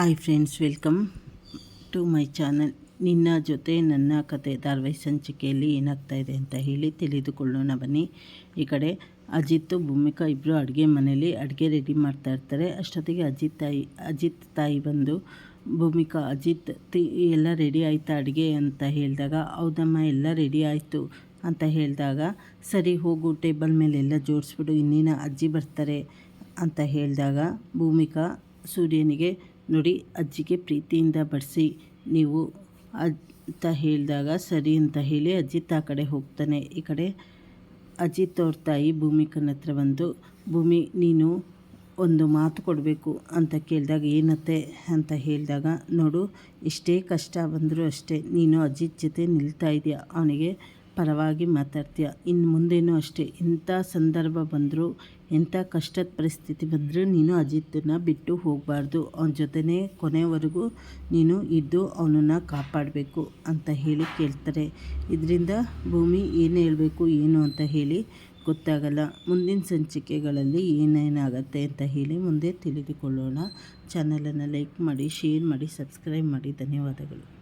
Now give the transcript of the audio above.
Hi friends, welcome to my channel. ನಿನ್ನ ಜೊತೆ ನನ್ನ ಕತೆ ಧಾರಾವಾಹಿ ಸಂಚಿಕೆಯಲ್ಲಿ ಏನಾಗ್ತಾ ಇದೆ ಅಂತ ಹೇಳಿ ತಿಳಿದುಕೊಳ್ಳೋಣ ಬನ್ನಿ. ಈ ಕಡೆ ಅಜಿತ್, ಭೂಮಿಕಾ ಇಬ್ಬರು ಅಡುಗೆ ಮನೆಯಲ್ಲಿ ಅಡುಗೆ ರೆಡಿ ಮಾಡ್ತಾ ಇರ್ತಾರೆ. ಅಷ್ಟೊತ್ತಿಗೆ ಅಜಿತ್ ತಾಯಿ ಅಜಿತ್ ತಾಯಿ ಬಂದು, ಭೂಮಿಕಾ, ಅಜಿತ್ ತಿ, ಎಲ್ಲ ರೆಡಿ ಆಯಿತಾ ಅಡುಗೆ ಅಂತ ಹೇಳಿದಾಗ, ಹೌದಮ್ಮ, ಎಲ್ಲ ರೆಡಿ ಆಯಿತು ಅಂತ ಹೇಳಿದಾಗ, ಸರಿ ಹೋಗು ಟೇಬಲ್ ಮೇಲೆಲ್ಲ ಜೋಡಿಸ್ಬಿಡು, ಇನ್ನೇನು ಅಜ್ಜಿ ಬರ್ತಾರೆ ಅಂತ ಹೇಳಿದಾಗ, ಭೂಮಿಕಾ ಸೂರ್ಯನಿಗೆ ನೋಡಿ, ಅಜ್ಜಿಗೆ ಪ್ರೀತಿಯಿಂದ ಬಡಿಸಿ, ನೀವು ಅಂತ ಹೇಳಿದಾಗ, ಸರಿ ಅಂತ ಹೇಳಿ ಅಜಿತ್ ಆ ಕಡೆ ಹೋಗ್ತಾನೆ. ಈ ಕಡೆ ಅಜಿತ್ ಅವ್ರ ತಾಯಿ ಭೂಮಿಕನ ಹತ್ರ ಬಂದು, ಭೂಮಿ, ನೀನು ಒಂದು ಮಾತು ಕೊಡಬೇಕು ಅಂತ ಕೇಳಿದಾಗ, ಏನತ್ತೆ? ಅಂತ ಹೇಳಿದಾಗ, ನೋಡು ಎಷ್ಟೇ ಕಷ್ಟ ಬಂದರೂ ಅಷ್ಟೇ. ನೀನು ಅಜಿತ್ ಜೊತೆ ನಿಲ್ತಾ ಇದೆಯಾ. ಅವನಿಗೆ ಪರವಾಗಿ ಮಾತಾಡ್ತೀಯ. ಇನ್ನು ಮುಂದೇನೂ ಅಷ್ಟೇ. ಇಂಥ ಸಂದರ್ಭ ಬಂದರೂ ಎಂಥ ಕಷ್ಟದ ಪರಿಸ್ಥಿತಿ ಬಂದರೂ ನೀನು ಅಜಿತನ್ನ ಬಿಟ್ಟು ಹೋಗಬಾರ್ದು. ಅವನ ಜೊತೆನೇ ಕೊನೆವರೆಗೂ ನೀನು ಇದ್ದು ಅವನನ್ನು ಕಾಪಾಡಬೇಕು ಅಂತ ಹೇಳಿ ಕೇಳ್ತಾರೆ. ಇದರಿಂದ ಭೂಮಿ ಏನು ಹೇಳಬೇಕು, ಏನು ಅಂತ ಹೇಳಿ ಗೊತ್ತಾಗಲ್ಲ. ಮುಂದಿನ ಸಂಚಿಕೆಗಳಲ್ಲಿ ಏನೇನಾಗತ್ತೆ ಅಂತ ಹೇಳಿ ಮುಂದೆ ತಿಳಿದುಕೊಳ್ಳೋಣ. ಚಾನಲನ್ನು ಲೈಕ್ ಮಾಡಿ, ಶೇರ್ ಮಾಡಿ, ಸಬ್ಸ್ಕ್ರೈಬ್ ಮಾಡಿ. ಧನ್ಯವಾದಗಳು.